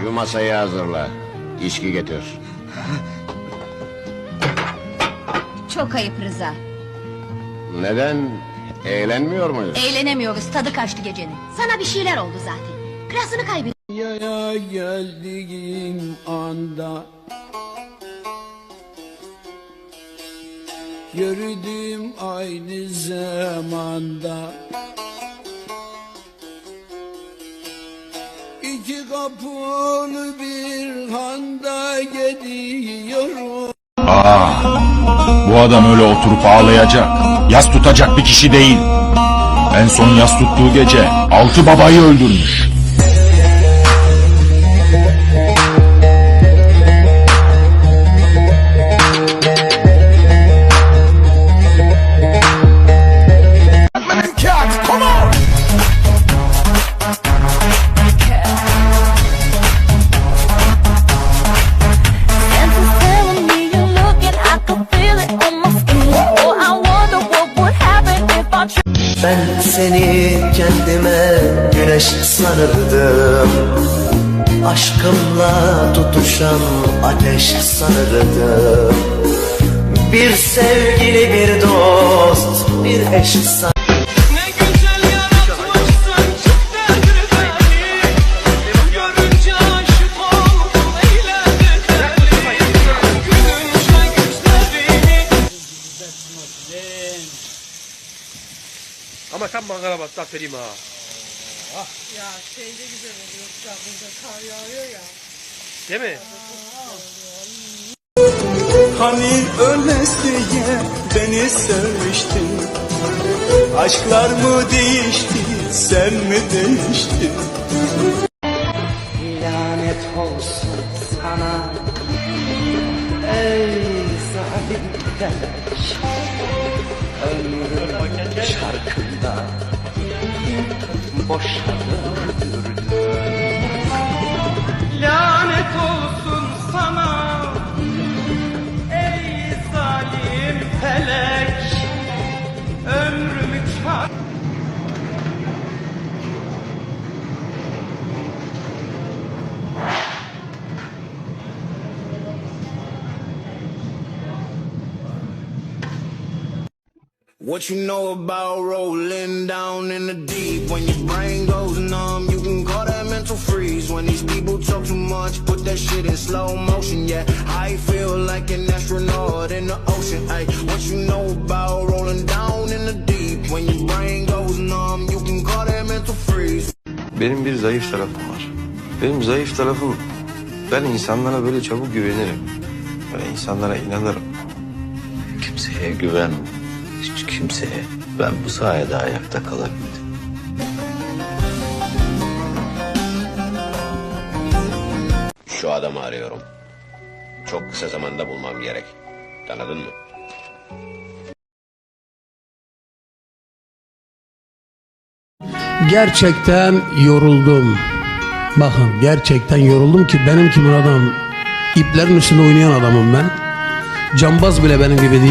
Şu masayı hazırla. İçki getir. Çok ayıp Rıza. Neden? Eğlenmiyor muyuz? Eğlenemiyoruz tadı kaçtı gecenin. Sana bir şeyler oldu zaten. Klasını kaybettin. Yaya geldiğim anda Yürüdüm aynı zamanda İki kapılı bir handa gidiyorum Aa, bu adam öyle oturup ağlayacak, yas tutacak bir kişi değil. En son yas tuttuğu gece altı babayı öldürmüş. Ben seni kendime güneş sanırdım. Aşkımla tutuşan ateş sanırdım. Bir sevgili bir dost bir eş san Ama sen mangala bas aferin ha. Ya şeyde güzel oluyor. Ya burada kar yağıyor ya. Değil mi? Hani ölmeseye beni sevmiştin Aşklar mı değişti sen mi değiştin Lanet olsun sana Ey zalim felek Ömrüm Thank you. What you know about rolling down in the deep? When your brain goes numb, you can call that mental freeze. When these people talk too much, put that shit in slow motion. Yeah, I feel like an astronaut in the ocean. Ay, what you know about rolling down in the deep? When your brain goes numb, you can call that mental freeze. Benim bir zayıf tarafım var. Benim zayıf tarafım ben insanlara böyle çabuk güvenirim. Böyle insanlara inanırım. Kimseye güven hiç kimseye Ben bu sayede ayakta kalabildim Şu adamı arıyorum. Çok kısa zamanda bulmam gerek. Tanıdın mı? Gerçekten yoruldum. Bakın gerçekten yoruldum ki benim gibi adam iplerin üstünde oynayan adamım ben. Cambaz bile benim gibi değil.